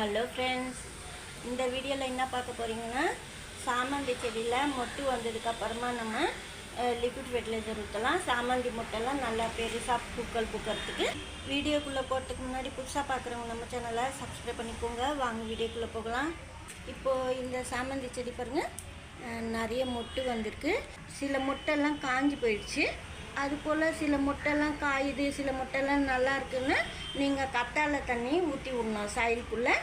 Hello friends இந்த வீடியோவில் என்ன பார்க்க போகிறீங்கன்னா சாமந்தி செடியில் மொட்டு வந்ததுக்கப்புறமா நம்ம லிக்விட் ஃபெர்டிலைசர் ஊற்றலாம் சாமந்தி மொட்டெல்லாம் நல்லா பெருசாக பூக்கள் பூக்கிறதுக்கு. வீடியோக்குள்ளே போகிறதுக்கு முன்னாடி புதுசாக பார்க்குறவங்க நம்ம சேனலை சப்ஸ்கிரைப் பண்ணிக்கோங்க. வாங்க வீடியோக்குள்ளே போகலாம். இப்போது இந்த சாமந்தி செடி பாருங்கள் நிறைய மொட்டு வந்திருக்கு. சில மொட்டெல்லாம் காஞ்சி போயிடுச்சு. அது போல் சில முட்டைலாம் காயுது சில முட்டைலாம் நல்லா இருக்குன்னு நீங்கள் கத்தாழை தண்ணி ஊற்றி விடணும். சாயிலுக்குள்ளே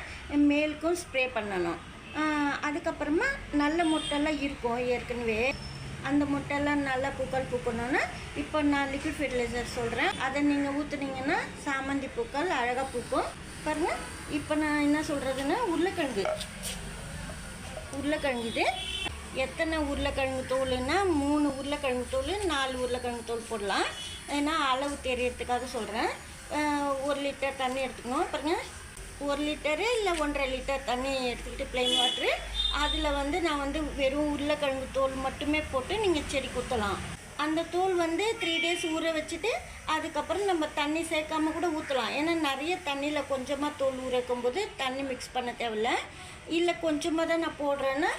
மேலுக்கும் ஸ்ப்ரே பண்ணணும். அதுக்கப்புறமா நல்ல முட்டைலாம் இருக்கும் ஏற்கனவே. அந்த முட்டைலாம் நல்லா பூக்கள் பூக்கணும்னா இப்போ நான் லிக்விட் ஃபெர்டிலைசர் சொல்கிறேன் அதை நீங்கள் ஊற்றுனீங்கன்னா சாமந்தி பூக்கள் அழகாக பூக்கும். பாருங்கள் இப்போ நான் என்ன சொல்கிறதுன்னா உருளைக்கிழங்கு. உருளைக்கிழங்கு இது எத்தனை உருளைக்கிழங்கு தோலுன்னா மூணு உருளைக்கிழங்கு தோல் நாலு உருளைக்கிழங்கு தோல் போடலாம். ஏன்னா அளவு தெரியறதுக்காக சொல்கிறேன் ஒரு லிட்டர் தண்ணி எடுத்துக்கணும். பாருங்க. ஒரு லிட்டரு இல்லை ஒன்றரை லிட்டர் தண்ணி எடுத்துக்கிட்டு ப்ளைன் வாட்ரு அதில் வந்து நான் வந்து வெறும் உருளைக்கிழங்கு தோல் மட்டுமே போட்டு நீங்கள் செடி குத்தலாம். அந்த தூள் வந்து த்ரீ டேஸ் ஊற வச்சுட்டு அதுக்கப்புறம் நம்ம தண்ணி சேர்க்காம கூட ஊற்றலாம் ஏன்னா நிறைய தண்ணியில் கொஞ்சமாக தோல் ஊற வைக்கும்போது தண்ணி மிக்ஸ் பண்ண தேவையில்ல. இல்லை கொஞ்சமாக தான் நான் போடுறேன்னா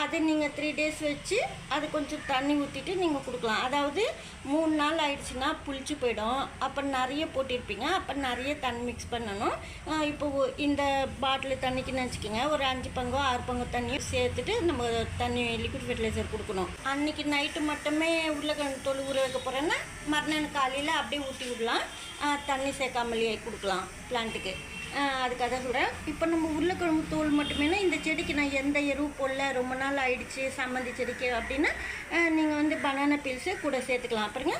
அதை நீங்கள் த்ரீ டேஸ் வச்சு அது கொஞ்சம் தண்ணி ஊற்றிட்டு நீங்கள் கொடுக்கலாம். அதாவது மூணு நாள் ஆயிடுச்சுன்னா புளிச்சு போயிடும். அப்போ நிறைய போட்டிருப்பீங்க. அப்போ நிறைய தண்ணி மிக்ஸ் பண்ணணும். இப்போ இந்த பாட்டில் தண்ணிக்குன்னு வச்சுக்கோங்க. ஒரு அஞ்சு பங்கோ ஆறு பங்கோ தண்ணியும் சேர்த்துட்டு நம்ம தண்ணி லிக்விட் ஃபெர்டிலைசர் கொடுக்கணும். அன்னைக்கு நைட்டு மட்டுமே உருளைக்கிழங்கு தோல் ஊற வைக்க போகிறேன்னா மறுநாள் காலையில் அப்படியே ஊற்றி விடலாம். தண்ணி சேர்க்காமலேயே கொடுக்கலாம் பிளான்ட்டுக்கு அதுக்காக தான் சொல்கிறேன் இப்போ நம்ம உருளைக்கிழங்கு தோல் மட்டுமேனா இந்த செடிக்கு நான் எந்த எருவு போடல ரொம்ப நாள் ஆயிடுச்சு சம்மந்தி செடிக்கு அப்படின்னா நீங்கள் வந்து பனானா பீல்ஸு கூட சேர்த்துக்கலாம். அப்புறங்க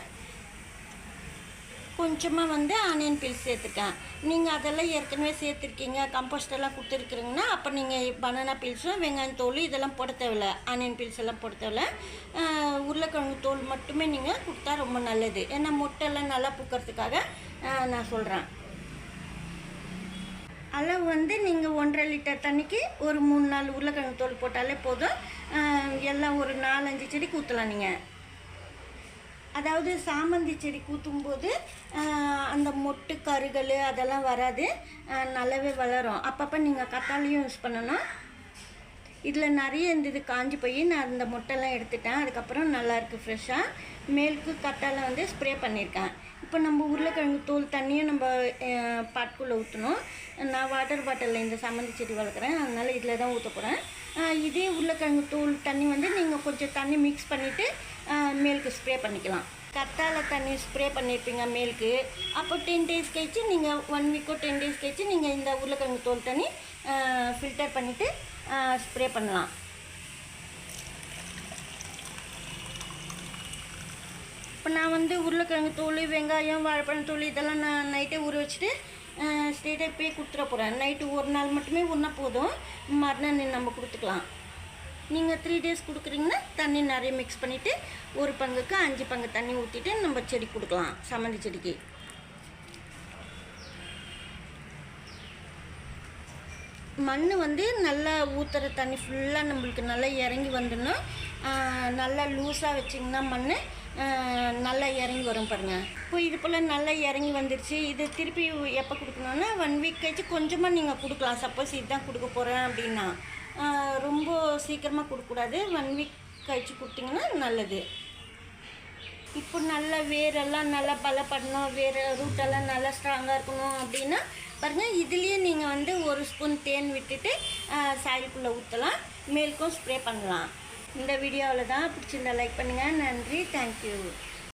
கொஞ்சமாக வந்து ஆனியன் பீல்ஸ் சேர்த்துருக்கேன். நீங்கள் அதெல்லாம் ஏற்கனவே சேர்த்துருக்கீங்க கம்போஸ்ட் எல்லாம் கொடுத்துருக்குறீங்கன்னா அப்போ நீங்கள் பனானா பீல்ஸும் வெங்காயம் தோல் இதெல்லாம் போட தேவையில்ல. ஆனியன் பீல்ஸ் எல்லாம் போட தேவையில்ல. உருளைக்கிழங்கு தோல் மட்டுமே நீங்கள் கொடுத்தா ரொம்ப நல்லது. ஏன்னா முட்டையெல்லாம் நல்லா பூக்கிறதுக்காக நான் சொல்கிறேன் அளவு வந்து நீங்கள் ஒன்றரை லிட்டர் தண்ணிக்கு ஒரு மூணு நாலு உருளைக்கிழங்கு தோல் போட்டாலே போதும். எல்லாம் ஒரு நாலஞ்சு செடி ஊற்றலாம் நீங்கள் அதாவது சாமந்தி செடி கூத்தும்போது போது அந்த மொட்டு கருகள் அதெல்லாம் வராது. நல்லாவே வளரும். அப்பப்போ நீங்கள் கத்தாலையும் யூஸ் பண்ணணும். இதில் நிறைய இருந்தது காஞ்சி போய் நான் அந்த மொட்டைலாம் எடுத்துட்டேன். அதுக்கப்புறம் நல்லாயிருக்கு ஃப்ரெஷ்ஷாக மேலுக்கு கட்டால் வந்து ஸ்ப்ரே பண்ணியிருக்கேன் இப்போ நம்ம உருளைக்கிழங்கு தோல் தண்ணியும் நம்ம பாட்டுக்குள்ளே ஊற்றணும் நான் வாட்டர் பாட்டிலில் இந்த சம்மந்தி செடி வளர்க்குறேன். அதனால் இதில் தான் ஊற்ற போகிறேன் இதே உருளைக்கிழங்கு தோல் தண்ணி வந்து நீங்கள் கொஞ்சம் தண்ணி மிக்ஸ் பண்ணிவிட்டு மேலுக்கு ஸ்ப்ரே பண்ணிக்கலாம். கத்தாழை தண்ணி ஸ்ப்ரே பண்ணியிருப்பீங்க மேலுக்கு அப்போ டென் டேஸ் கழிச்சு நீங்கள் ஒன் வீக்கோ டென் டேஸ் கழிச்சு நீங்கள் இந்த உருளைக்கிழங்கு தோல் தண்ணி ஃபில்டர் பண்ணிவிட்டு ஸ்ப்ரே பண்ணலாம். இப்போ நான் வந்து உருளைக்கிழங்கு தோல் வெங்காயம் வாழைப்பழம் தோல் இதெல்லாம் நான் நைட்டே ஊற வச்சுட்டு ஸ்ட்ரெயிட்டாக போய் கொடுத்துட போகிறேன் நைட்டு ஒரு நாள் மட்டுமே ஒன்றா போதும். மறுநாள் நம்ம கொடுத்துக்கலாம். நீங்கள் த்ரீ டேஸ் கொடுக்குறீங்கன்னா தண்ணி நிறைய மிக்ஸ் பண்ணிவிட்டு ஒரு பங்குக்கு அஞ்சு பங்கு தண்ணி ஊற்றிட்டு நம்ம செடி கொடுக்கலாம் சம்மந்தி செடிக்கு. மண் வந்து நல்லா ஊற்றுற தண்ணி ஃபுல்லாக நம்மளுக்கு நல்லா இறங்கி வந்துடணும். நல்லா லூஸாக வச்சிங்கன்னா மண் நல்லா இறங்கி வரும் பாருங்கள் இப்போ இது போல் நல்லா இறங்கி வந்துருச்சு. இது திருப்பி எப்போ கொடுக்கணுன்னா ஒன் வீக் கழிச்சு கொஞ்சமாக நீங்கள் கொடுக்கலாம். சப்போஸ் இதுதான் கொடுக்க போகிறேன் அப்படின்னா. ரொம்ப சீக்கிரமாக கொடுக்கக்கூடாது. ஒன் வீக் கழித்து கொடுத்தீங்கன்னா நல்லது. இப்போ நல்லா வேரெல்லாம் நல்லா பலப்படணும் வேறு ரூட்டெல்லாம் நல்லா ஸ்ட்ராங்காக இருக்கணும் அப்படின்னா பாருங்கள் இதுலேயே நீங்கள் வந்து ஒரு ஸ்பூன் தேன் விட்டுட்டு சாயலுக்குள்ளே ஊற்றலாம் மேலுக்கும் ஸ்ப்ரே பண்ணலாம். இந்த வீடியோவில் தான் பிடிச்சிருந்தா லைக் பண்ணுங்கள் நன்றி. தேங்க்யூ